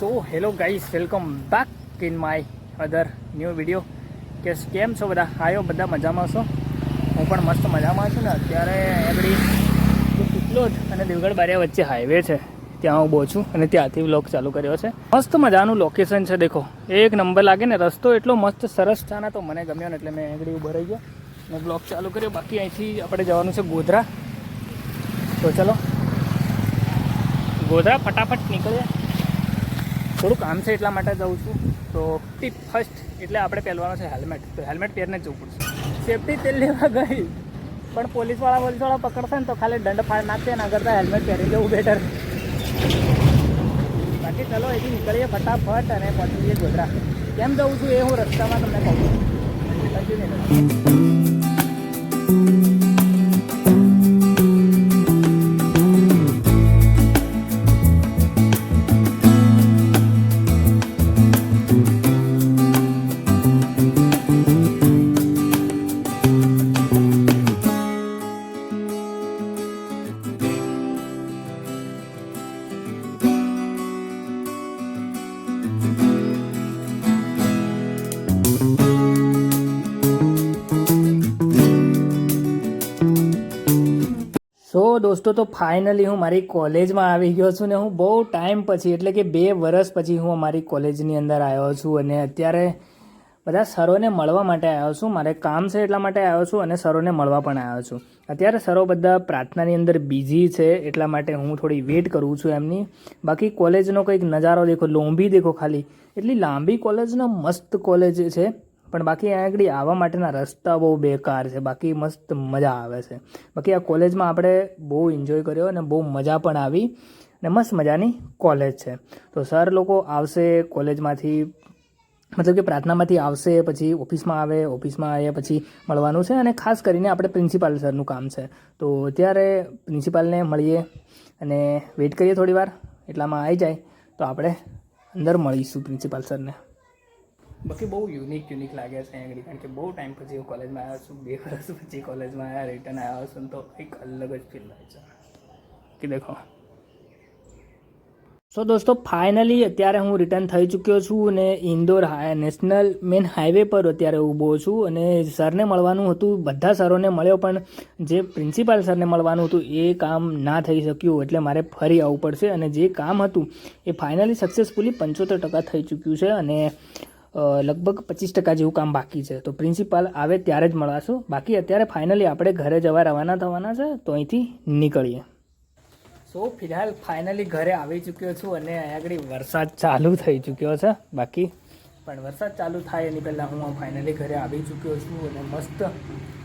So. Hello guys welcome back in my other new video કે કેમ છો બધા? આવ્યો બધા મજામાં છો? હું પણ મસ્ત મજામાં છું ને. અત્યારે આપણી જે અને દેવગઢ બારિયા વચ્ચે હાઈવે છે. ત્યાં હું બહુ છું અને ત્યાંથી વ્લોગ ચાલુ કર્યો છે. મસ્ત મજાનું લોકેશન છે, દેખો. એક નંબર લાગે ને, રસ્તો એટલો મસ્ત સરસ છે. તો મને ગમ્યો ને એટલે મેં આગળ ઊભો રહી ગયો. અને બ્લોગ ચાલુ કર્યો. બાકી અહીંથી આપણે જવાનું છે ગોધરા. તો ચલો. ગોધરા ફટાફટ નીકળીએ. થોડું કામ છે એટલા માટે જાઉં છું. તો ટીપ ફર્સ્ટ એટલે આપણે પહેરવાનો છે હેલ્મેટ તો હેલ્મેટ પહેરને જ જવું પડશે. સેફટી તેલ લેવા ગઈ. પણ પોલીસવાળા પોલીસવાળા પકડશે ને તો ખાલી દંડ ફાળ નાખશે એના કરતાં હેલ્મેટ પહેરી જવું બેટર બાકી ચલો એથી નીકળીએ ફટાફટ અને પહોંચી જઈએ ગોધરા. કેમ જવું છું એ હું રસ્તામાં તમને કહું કન્ટિન્યુ સો દોસ્તો, તો ફાઇનલી હું મારી કોલેજમાં આવી ગયો છું ને હું બહુ ટાઈમ પછી, એટલે કે બે વર્ષ પછી હું અમારી કોલેજની અંદર આવ્યો છું અને અત્યારે બધા સરોને મળવા માટે આવ્યો છું. મારે કામ છે એટલા માટે આવ્યો છું અને સરોને મળવા પણ આવ્યો છું. અત્યારે સરો બધા પ્રાર્થનાની અંદર બિઝી છે, એટલા માટે હું થોડી વેઇટ કરું છું એમની. બાકી કોલેજનો કંઈક નજારો દેખો લોંબી દેખો ખાલી. એટલી લાંબી કોલેજનો મસ્ત કોલેજ છે. પણ બાકી અહીંયા આગળ આવવા માટેના રસ્તા બહુ બેકાર છે. બાકી મસ્ત મજા આવે છે. બાકી આ કોલેજમાં આપણે બહુ એન્જોય કર્યો અને બહુ મજા પણ આવી અને મસ્ત મજાની કોલેજ છે. તો સર લોકો આવશે કોલેજમાંથી, મતલબ કે પ્રાર્થનામાંથી આવશે, પછી ઓફિસમાં આવે, ઓફિસમાં આવ્યા પછી મળવાનું છે અને ખાસ કરીને આપણે પ્રિન્સિપાલ સરનું કામ છે. તો ત્યારે પ્રિન્સિપાલને મળીએ અને વેઇટ કરીએ થોડી વાર એટલામાં આવી જાય. તો આપણે અંદર મળીશું પ્રિન્સિપાલ સરને બાકી બહુ યુનિક યુનિક લાગે છે અહીંયા આગળ કારણ કે બહુ ટાઈમ પછી હું કોલેજમાં આવ્યો છું. બે વર્ષ પછી કોલેજમાં આવ્યા રિટર્ન આવ્યો છું તો કંઈક અલગ જ ફીલ થાય છે. કે દેખો. સો દોસ્તો ફાઇનલી અત્યારે હું રિટર્ન થઈ ચૂક્યો છું અને ઇન્દોર નેશનલ મેન હાઈવે પર અત્યારે ઊભો છું અને સરને મળવાનું હતું, બધા સરોને મળ્યો, પણ જે પ્રિન્સિપાલ સરને મળવાનું હતું એ કામ ના થઈ શક્યું, એટલે મારે ફરી આવવું પડશે અને જે કામ હતું એ ફાઇનલી સક્સેસફુલી પંચોતેર ટકા થઈ ચૂક્યું છે અને લગભગ પચીસ ટકા જેવું કામ બાકી છે. તો પ્રિન્સિપાલ આવે ત્યારે જ મળાશું. બાકી અત્યારે ફાઇનલી આપણે ઘરે જવા રવાના થવાના છે, તો અહીંથી નીકળીએ. સો ફિલહાલ ફાઇનલી ઘરે આવી ચૂક્યો છું અને અહીંયા આગળ વરસાદ ચાલુ થઈ ચૂક્યો છે. બાકી પણ વરસાદ ચાલુ થાય એની પહેલાં હું ફાઇનલી ઘરે આવી ચૂક્યો છું અને મસ્ત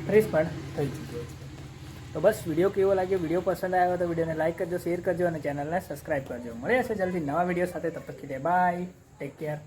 ફ્રેશ પણ થઈ ચૂક્યો છું. તો બસ, વીડિયો કેવો લાગ્યો? વીડિયો પસંદ આવ્યો તો વિડીયોને લાઇક કરજો શેર કરજો અને ચેનલને સબસ્ક્રાઈબ કરજો. મળે છે જલ્દી નવા વીડિયો સાથે. તબ તક બાય ટેક કેર